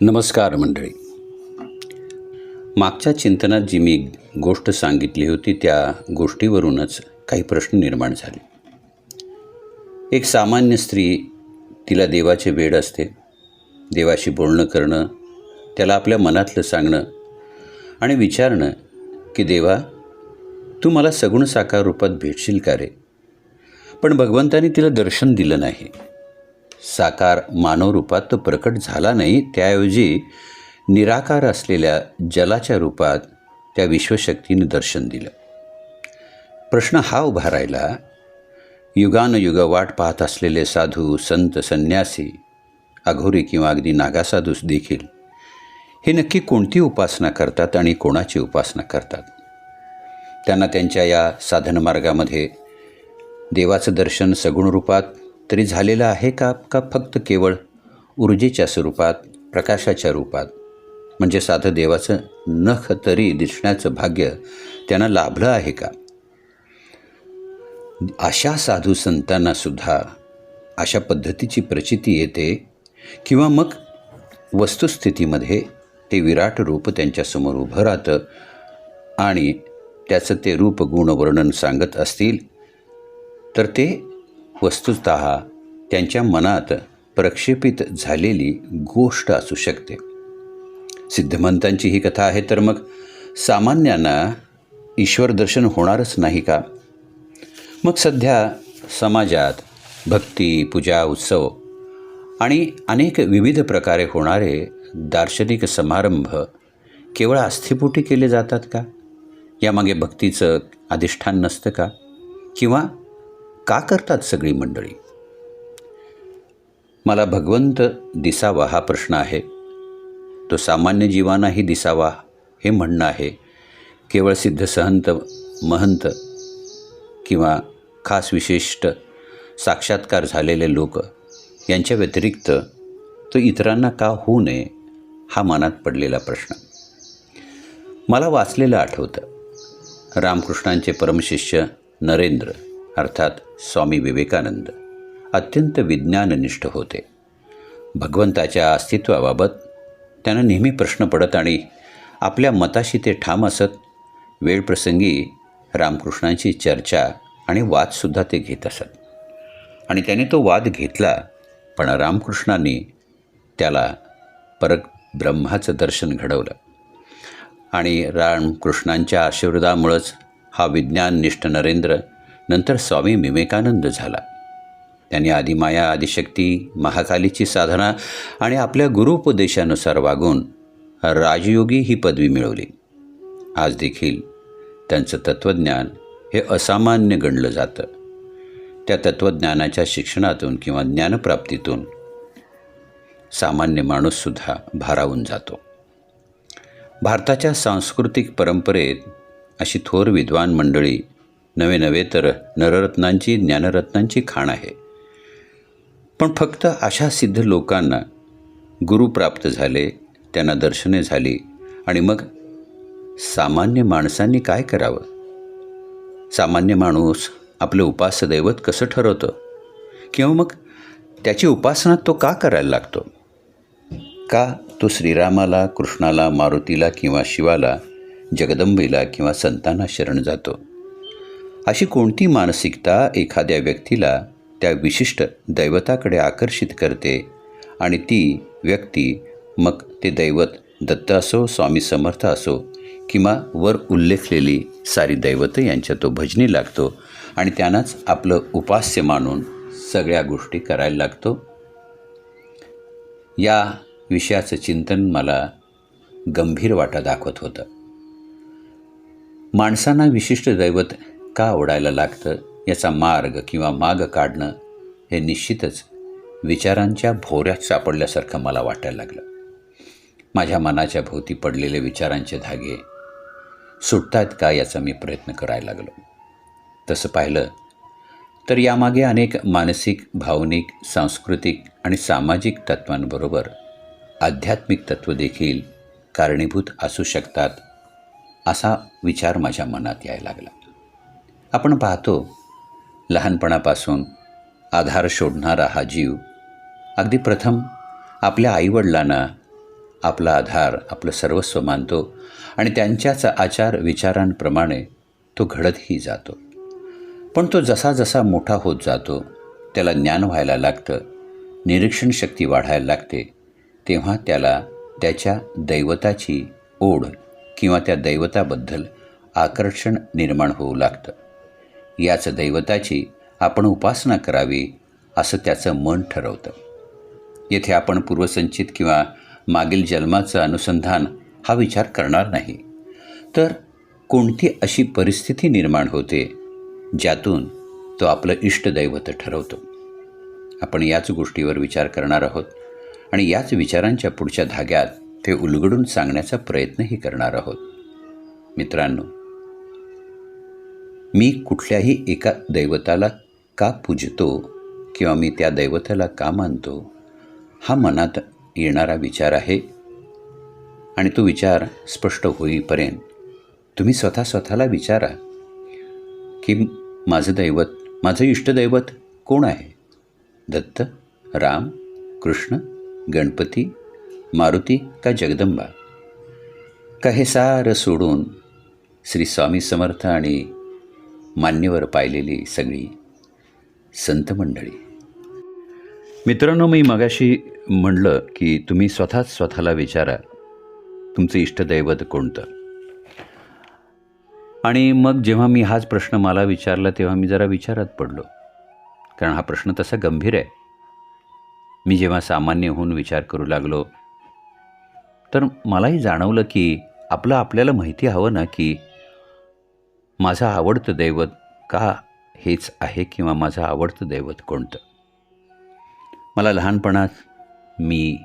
नमस्कार मंडळी. मागच्या चिंतनात जी मी गोष्ट सांगितली होती त्या गोष्टीवरूनच काही प्रश्न निर्माण झाले. एक सामान्य स्त्री तिला देवाचे वेड असते. देवाशी बोलणं करणं त्याला आपल्या मनातलं सांगणं आणि विचारणं की देवा तू मला सगुण साकार रूपात भेटशील का रे? पण भगवंतानी तिला दर्शन दिलं नाही. साकार मानवरूपात तो प्रकट झाला नाही त्याऐवजी निराकार असलेल्या जलाच्या रूपात त्या विश्वशक्तीने दर्शन दिलं. प्रश्न हा उभा राहिला युगानयुग वाट पाहत असलेले साधू संत संन्यासी अघोरी किंवा अगदी नागासाधूस देखील हे नक्की कोणती उपासना करतात आणि कोणाची उपासना करतात? त्यांना त्यांच्या या साधनमार्गामध्ये देवाचं दर्शन सगुण रूपात तरी झालेलं आहे का का फक्त केवळ ऊर्जेच्या स्वरूपात प्रकाशाच्या रूपात? म्हणजे साधं देवाचं नख तरी दिसण्याचं भाग्य त्यांना लाभलं आहे का? अशा साधू संतांनासुद्धा अशा पद्धतीची प्रचिती येते किंवा मग वस्तुस्थितीमध्ये ते विराट रूप त्यांच्यासमोर उभं राहतं आणि त्याचं ते रूप गुणवर्णन सांगत असतील तर ते वस्तुत त्यांच्या मनात प्रक्षेपित झालेली गोष्ट असू शकते. सिद्धमंतांची ही कथा आहे तर मग सामान्यांना ईश्वर दर्शन होणारच नाही का? मग सध्या समाजात भक्ती पूजा उत्सव आणि अनेक विविध प्रकारे होणारे दार्शनिक समारंभ केवळ आस्थेपोटी केले जातात का? यामागे भक्तीचं अधिष्ठान नसतं का? किंवा का करतात सगळी मंडळी? मला भगवंत दिसावा हा प्रश्न आहे. तो सामान्य जीवांनाही दिसावा हे म्हणणं आहे. केवळ सिद्ध सहंत महंत किंवा खास विशिष्ट साक्षात्कार झालेले लोक यांच्या व्यतिरिक्त तो इतरांना का होऊ नये हा मनात पडलेला प्रश्न. मला वाचलेलं आठवतं. रामकृष्णांचे परमशिष्य नरेंद्र अर्थात स्वामी विवेकानंद अत्यंत विज्ञाननिष्ठ होते. भगवंताच्या अस्तित्वाबाबत त्यांना नेहमी प्रश्न पडत आणि आपल्या मताशी ते ठाम असत वेळप्रसंगी रामकृष्णांची चर्चा आणि वादसुद्धा ते घेत असत. आणि त्याने तो वाद घेतला पण रामकृष्णांनी त्याला परक ब्रह्माचं दर्शन घडवलं. आणि रामकृष्णांच्या आशीर्वादामुळंच हा विज्ञाननिष्ठ नरेंद्र नंतर स्वामी विवेकानंद झाला. त्यांनी आदिमाया आदिशक्ती महाकालीची साधना आणि आपल्या गुरुपदेशानुसार वागून राजयोगी ही पदवी मिळवली. आज देखील त्यांचं तत्त्वज्ञान हे असामान्य गणलं जातं. त्या तत्त्वज्ञानाच्या शिक्षणातून किंवा ज्ञानप्राप्तीतून सामान्य माणूससुद्धा भारावून जातो. भारताच्या सांस्कृतिक परंपरेत अशी थोर विद्वान मंडळी नवे नवे तर नररत्नांची ज्ञानरत्नांची खाण आहे. पण फक्त अशा सिद्ध लोकांना गुरु प्राप्त झाले त्यांना दर्शने झाली आणि मग सामान्य माणसांनी काय करावं? सामान्य माणूस आपलं उपासदैवत कसं ठरवतं? किंवा मग त्याची उपासना तो का करायला लागतो? का तो श्रीरामाला कृष्णाला मारुतीला किंवा शिवाला जगदंबेला किंवा संतांना शरण जातो? अशी कोणती मानसिकता एखाद्या व्यक्तीला त्या विशिष्ट दैवताकडे आकर्षित करते आणि ती व्यक्ती मग ते दैवत दत्त असो स्वामी समर्थ असो किंवा वर उल्लेखलेली सारी दैवतं यांच्या तो भजनी लागतो आणि त्यांनाच आपलं उपास्य मानून सगळ्या गोष्टी करायला लागतो. या विषयाचं चिंतन मला गंभीर वाटा दाखवत होतं. माणसांना विशिष्ट दैवत का ओढायला लागतं याचा मार्ग किंवा माग काढणं हे निश्चितच विचारांच्या भोवऱ्यात सापडल्यासारखं मला वाटायला लागलं. माझ्या मनाच्या भोवती पडलेले विचारांचे धागे सुटतायत का याचा मी प्रयत्न करायला लागलो. तसं पाहिलं तर यामागे अनेक मानसिक भावनिक सांस्कृतिक आणि सामाजिक तत्वांबरोबर आध्यात्मिक तत्त्व देखील कारणीभूत असू शकतात असा विचार माझ्या मनात यायला लागला. आपण पाहतो लहानपणापासून आधार शोधणारा हा जीव अगदी प्रथम आपल्या आईवडिलांना आपला आधार आपलं सर्वस्व मानतो आणि त्यांच्याच आचार विचारांप्रमाणे तो घडतही जातो. पण तो जसा जसा मोठा होत जातो त्याला ज्ञान व्हायला लागतं निरीक्षण शक्ती वाढायला लागते तेव्हा त्याला त्याच्या दैवताची ओढ किंवा त्या दैवताबद्दल आकर्षण निर्माण होऊ लागतं. याच दैवताची आपण उपासना करावी असं त्याचं मन ठरवतं. येथे आपण पूर्वसंचित किंवा मागील जन्माचं अनुसंधान हा विचार करणार नाही. तर कोणती अशी परिस्थिती निर्माण होते ज्यातून तो आपलं इष्टदैवत ठरवतो? आपण याच गोष्टीवर विचार करणार आहोत आणि याच विचारांच्या पुढच्या धाग्यात ते उलगडून सांगण्याचा प्रयत्नही करणार आहोत. मित्रांनो मी कुठल्याही एका दैवताला का पूजतो किंवा मी त्या दैवताला का मानतो? हा मनात येणारा विचार आहे. आणि तो विचार स्पष्ट होईपर्यंत तुम्ही स्वतः स्वतःला विचारा की माझं दैवत माझं इष्टदैवत कोण आहे? दत्त राम कृष्ण गणपती मारुती का जगदंबा? का हे सारं सोडून श्री स्वामी समर्थ आणि मान्यवर पाहिलेली सगळी संत मंडळी. मित्रांनो मी मगाशी म्हणलं की तुम्ही स्वतःच स्वतःला विचारा तुमचं इष्टदैवत कोणतं? आणि मग जेव्हा मी हाच प्रश्न मला विचारला तेव्हा मी जरा विचारात पडलो. कारण हा प्रश्न तसा गंभीर आहे. मी जेव्हा सामान्य होऊन विचार करू लागलो तर मलाही जाणवलं की आपलं आपल्याला माहिती हवं ना की माझं आवडतं दैवत का हेच आहे किंवा माझं आवडतं दैवत कोणतं? मला लहानपणात मी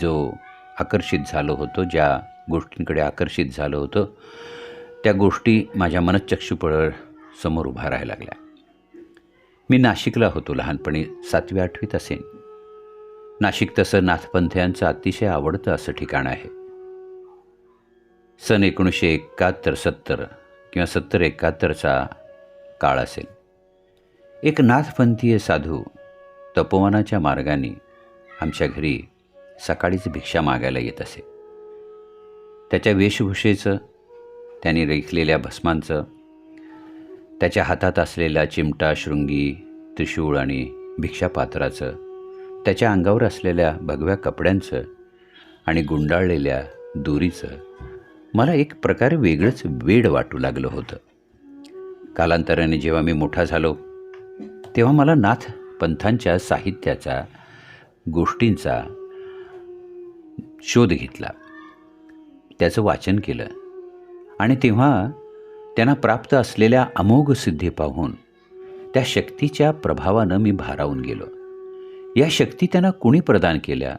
जो आकर्षित झालो होतो ज्या गोष्टींकडे आकर्षित झालो होतो त्या गोष्टी माझ्या मनचक्षुपळ समोर उभा राहायला लागल्या. मी नाशिकला होतो लहानपणी सातवी आठवीत असेन नाशिक तसं नाथपंथ्यांचं अतिशय आवडतं असं ठिकाण आहे. सन एकोणीसशे एकाहत्तर सत्तर किंवा सत्तर एकाहत्तरचा काळ असेल. एक नाथपंथीय साधू तपोवनाच्या मार्गाने आमच्या घरी सकाळीच भिक्षा मागायला येत असे. त्याच्या वेशभूषेचं त्याने रेखलेल्या भस्मांचं त्याच्या हातात असलेला चिमटा शृंगी त्रिशूळ आणि भिक्षापात्राचं त्याच्या अंगावर असलेल्या भगव्या कपड्यांचं आणि गुंडाळलेल्या दोरीचं मला एक प्रकारे वेगळंच वेड वाटू लागलं होतं. कालांतराने जेव्हा मी मोठा झालो तेव्हा मला नाथ पंथांच्या साहित्याचा गोष्टींचा शोध घेतला. त्याचं वाचन केलं आणि तेव्हा त्यांना प्राप्त असलेल्या अमोघ सिद्धी पाहून त्या शक्तीच्या प्रभावानं मी भारावून गेलो. या शक्ती त्यांना कुणी प्रदान केल्या?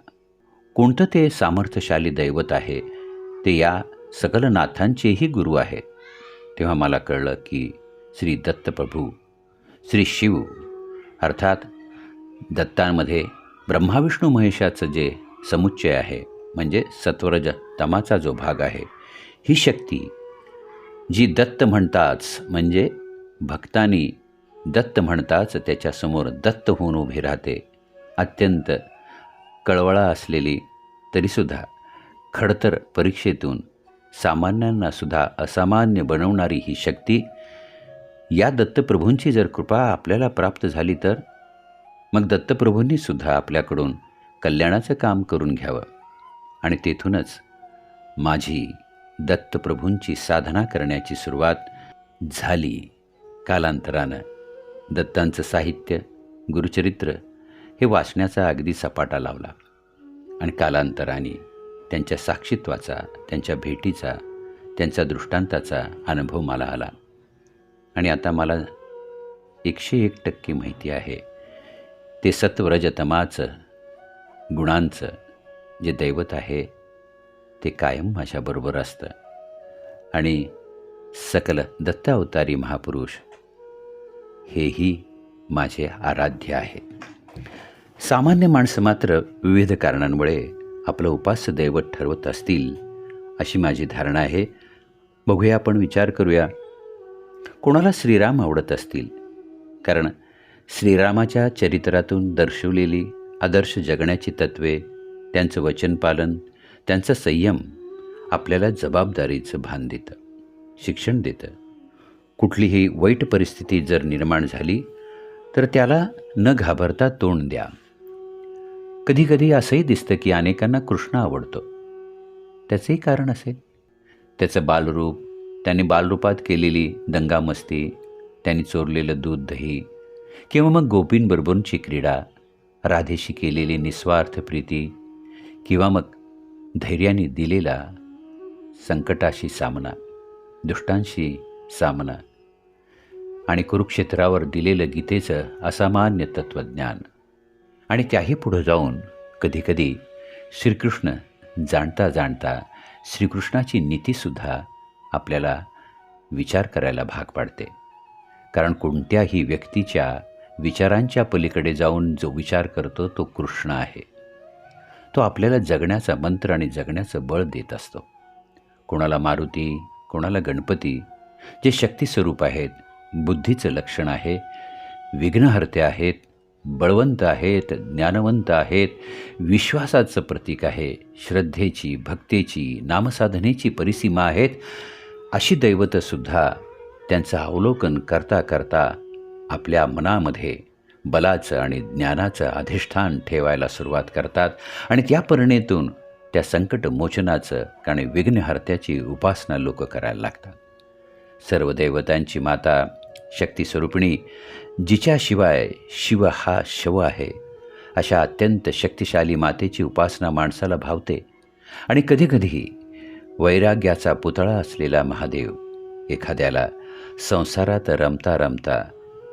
कोणतं ते सामर्थ्यशाली दैवत आहे? ते या सकल नाथांचेही गुरु आहे तेव्हा मला कळलं की श्री दत्तप्रभू श्री शिव अर्थात दत्तांमध्ये ब्रह्माविष्णू महेशाचं जे समुच्चय आहे म्हणजे सत्वरज तमाचा जो भाग आहे ही शक्ती जी दत्त म्हणताच म्हणजे भक्तांनी दत्त म्हणताच त्याच्यासमोर दत्त होऊन उभी राहते अत्यंत कळवळा असलेली तरीसुद्धा खडतर परीक्षेतून सामान्यांनासुद्धा असामान्य बनवणारी ही शक्ती या दत्तप्रभूंची जर कृपा आपल्याला प्राप्त झाली तर मग दत्तप्रभूंनीसुद्धा आपल्याकडून कल्याणाचं काम करून घ्यावं आणि तेथूनच माझी दत्तप्रभूंची साधना करण्याची सुरुवात झाली. कालांतरानं दत्तांचं साहित्य गुरुचरित्र हे वाचण्याचा अगदी सपाटा लावला आणि कालांतराने त्यांच्या साक्षीत्वाचा त्यांच्या भेटीचा त्यांच्या दृष्टांताचा अनुभव मला आला. आणि आता मला एकशे एक टक्के माहिती आहे. ते सत्वरजतमाचं गुणांचं जे दैवत आहे ते कायम माझ्याबरोबर असतं. आणि सकल दत्तावतारी महापुरुष हेही माझे आराध्य आहे. सामान्य माणसं मात्र विविध कारणांमुळे आपलं उपास्य दैवत ठरवत असतील अशी माझी धारणा आहे. बघूया आपण विचार करूया. कोणाला श्रीराम आवडत असतील? कारण श्रीरामाच्या चरित्रातून दर्शवलेली आदर्श जगण्याची तत्त्वे त्यांचं वचनपालन त्यांचा संयम आपल्याला जबाबदारीचं भान देतं शिक्षण देतं. कुठलीही वाईट परिस्थिती जर निर्माण झाली तर त्याला न घाबरता तोंड द्या. कधीकधी असंही दिसतं की अनेकांना कृष्ण आवडतो. त्याचंही कारण असेल. त्याचं बालरूप त्याने बालरूपात केलेली दंगामस्ती त्यांनी चोरलेलं दूध दही किंवा मग गोपींबरोबरची क्रीडा राधेशी केलेली निस्वार्थ प्रीती किंवा मग धैर्याने दिलेला संकटाशी सामना दुष्टांशी सामना आणि कुरुक्षेत्रावर दिलेलं गीतेचं असामान्य तत्त्वज्ञान आणि त्याही पुढं जाऊन कधीकधी श्रीकृष्ण जाणता जाणता श्रीकृष्णाची नीतीसुद्धा आपल्याला विचार करायला भाग पाडते. कारण कोणत्याही व्यक्तीच्या विचारांच्या पलीकडे जाऊन जो विचार करतो तो कृष्ण आहे. तो आपल्याला जगण्याचा मंत्र आणि जगण्याचं बळ देत असतो. कोणाला मारुती कोणाला गणपती जे शक्तिस्वरूप आहेत बुद्धीचं लक्षण आहे विघ्नहर्ते आहेत बळवंत आहेत ज्ञानवंत आहेत विश्वासाचं प्रतीक आहे श्रद्धेची भक्तेची नामसाधनेची परिसीमा आहेत अशी दैवतंसुद्धा त्यांचं अवलोकन करता करता आपल्या मनामध्ये बलाचं आणि ज्ञानाचं अधिष्ठान ठेवायला सुरुवात करतात आणि त्या परिणेतून त्या संकटमोचनाचं आणि विघ्नहर्त्याची उपासना लोक करायला लागतात. सर्व देवतांची माता शक्तिस्वरूपिणी जिच्याशिवाय शिव हा शव आहे. अशा अत्यंत शक्तिशाली मातेची उपासना माणसाला भावते आणि कधीकधी वैराग्याचा पुतळा असलेला महादेव एखाद्याला संसारात रमता रमता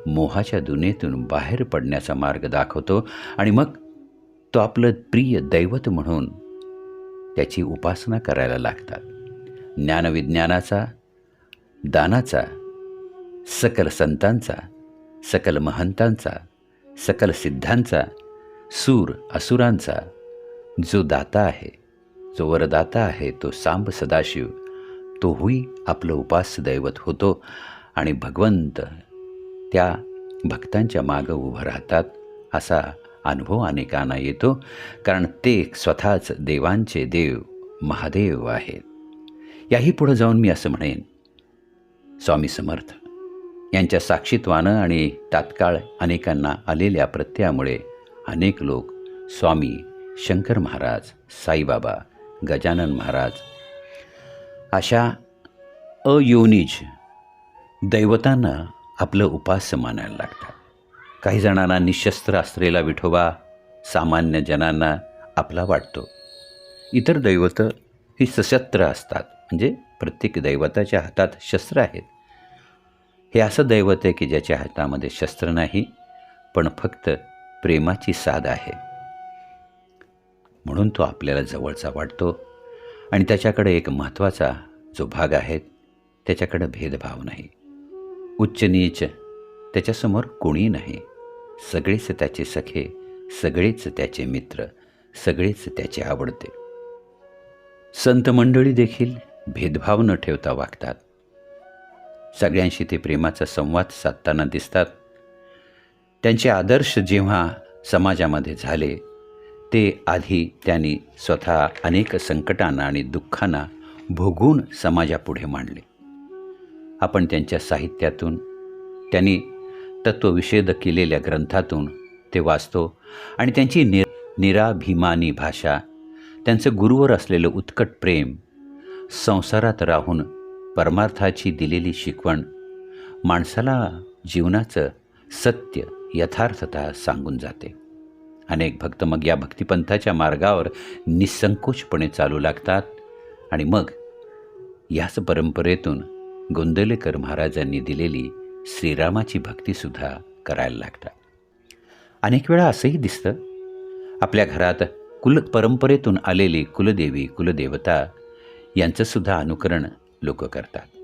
मोहाच्या दुनियेतून बाहेर पडण्याचा मार्ग दाखवतो आणि मग तो आपलं प्रिय दैवत म्हणून त्याची उपासना करायला लागतात. ज्ञानविज्ञानाचा दानाचा सकल संतांचा सकल महंतांचा सकल सिद्धांचा सूर असुरांचा जो दाता आहे जो वरदाता आहे तो सांब सदाशिव तोही आपलं उपास दैवत होतो आणि भगवंत त्या भक्तांच्या मागं उभं राहतात असा अनुभव अनेकांना येतो कारण ते स्वतःच देवांचे देव महादेव आहेत. याही पुढं जाऊन मी असं म्हणेन स्वामी समर्थ. यांच्या साक्षीत्वानं आणि तात्काळ अनेकांना आलेल्या प्रत्ययामुळे अनेक लोक स्वामी शंकर महाराज साईबाबा गजानन महाराज अशा अयोनिज दैवतांना आपलं उपास्य मानायला लागतात. काही जणांना निशस्त्र असलेला विठोबा सामान्य जनांना आपला वाटतो. इतर दैवतं ही सशस्त्र असतात. म्हणजे प्रत्येक दैवताच्या हातात शस्त्र आहेत. हे असं दैवत आहे की ज्याच्या हातामध्ये शस्त्र नाही पण फक्त प्रेमाची साध आहे. म्हणून तो आपल्याला जवळचा वाटतो आणि त्याच्याकडे एक महत्त्वाचा जो भाग आहे त्याच्याकडे भेदभाव नाही. उच्च नीच त्याच्यासमोर कोणी नाही. सगळेच त्याचे सखे सगळेच त्याचे मित्र सगळेच त्याचे आवडते. संत मंडळी देखील भेदभाव न ठेवता वागतात. सगळ्यांशी ते प्रेमाचा संवाद साधताना दिसतात. त्यांचे आदर्श जेव्हा समाजामध्ये झाले ते आधी त्यांनी स्वतः अनेक संकटांना आणि दुःखांना भोगून समाजापुढे मांडले. आपण त्यांच्या साहित्यातून त्यांनी तत्वविषेद केलेल्या ग्रंथातून ते वाचतो आणि त्यांची नि निराभिमानी भाषा त्यांचं गुरुवर असलेलं उत्कट प्रेम संसारात राहून परमार्थाची दिलेली शिकवण माणसाला जीवनाचं सत्य यथार्थता सांगून जाते. अनेक भक्त मग या भक्तिपंथाच्या मार्गावर निसंकोचपणे चालू लागतात आणि मग याच परंपरेतून गोंदलेकर महाराजांनी दिलेली श्रीरामाची भक्तीसुद्धा करायला लागतात. अनेक वेळा असंही दिसतं. आपल्या घरात कुल परंपरेतून आलेली कुलदेवी कुलदेवता यांचंसुद्धा अनुकरण लोक करतात.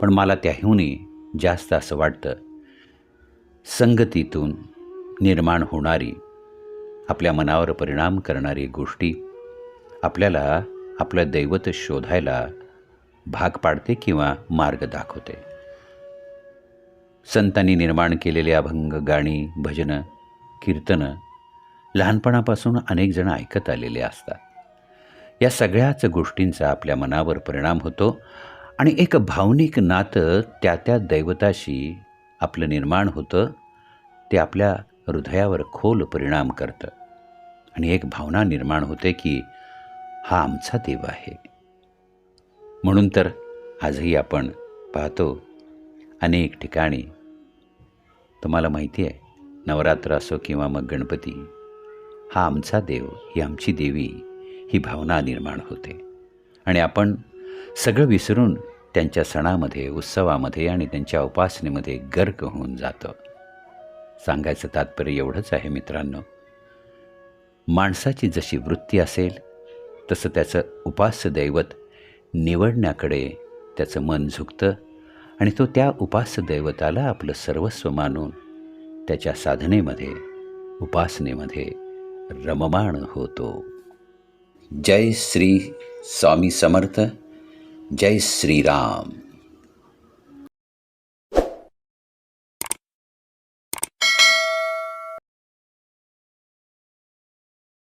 पण मला त्याहूनही जास्त असं वाटतं संगतीतून निर्माण होणारी आपल्या मनावर परिणाम करणारी गोष्टी आपल्याला आपलं दैवत शोधायला भाग पाडते किंवा मार्ग दाखवते. संतांनी निर्माण केलेले अभंग गाणी भजनं कीर्तनं लहानपणापासून अनेक जण ऐकत आलेले असतात. या सगळ्याच गोष्टींचा आपल्या मनावर परिणाम होतो आणि एक भावनिक नातं त्या त्या दैवताशी आपलं निर्माण होतं ते आपल्या हृदयावर खोल परिणाम करतं. आणि एक भावना निर्माण होते की हा आमचा देव आहे. म्हणून तर आजही आपण पाहतो अनेक ठिकाणी तुम्हाला माहिती आहे नवरात्र असो किंवा मग गणपती हा आमचा देव ही आमची देवी ही भावना निर्माण होते. आणि आपण सगळं विसरून त्यांच्या सणामध्ये उत्सवामध्ये आणि त्यांच्या उपासनेमध्ये गर्क होऊन जातं. सांगायचं तात्पर्य एवढंच आहे मित्रांनो. माणसाची जशी वृत्ती असेल तसं त्याचं उपास्य दैवत निवडण्याकडे त्याचं मन झुकतं आणि तो त्या उपास्य दैवताला आपलं सर्वस्व मानून त्याच्या साधनेमध्ये उपासनेमध्ये रममाण होतो. जय श्री स्वामी समर्थ जय श्रीराम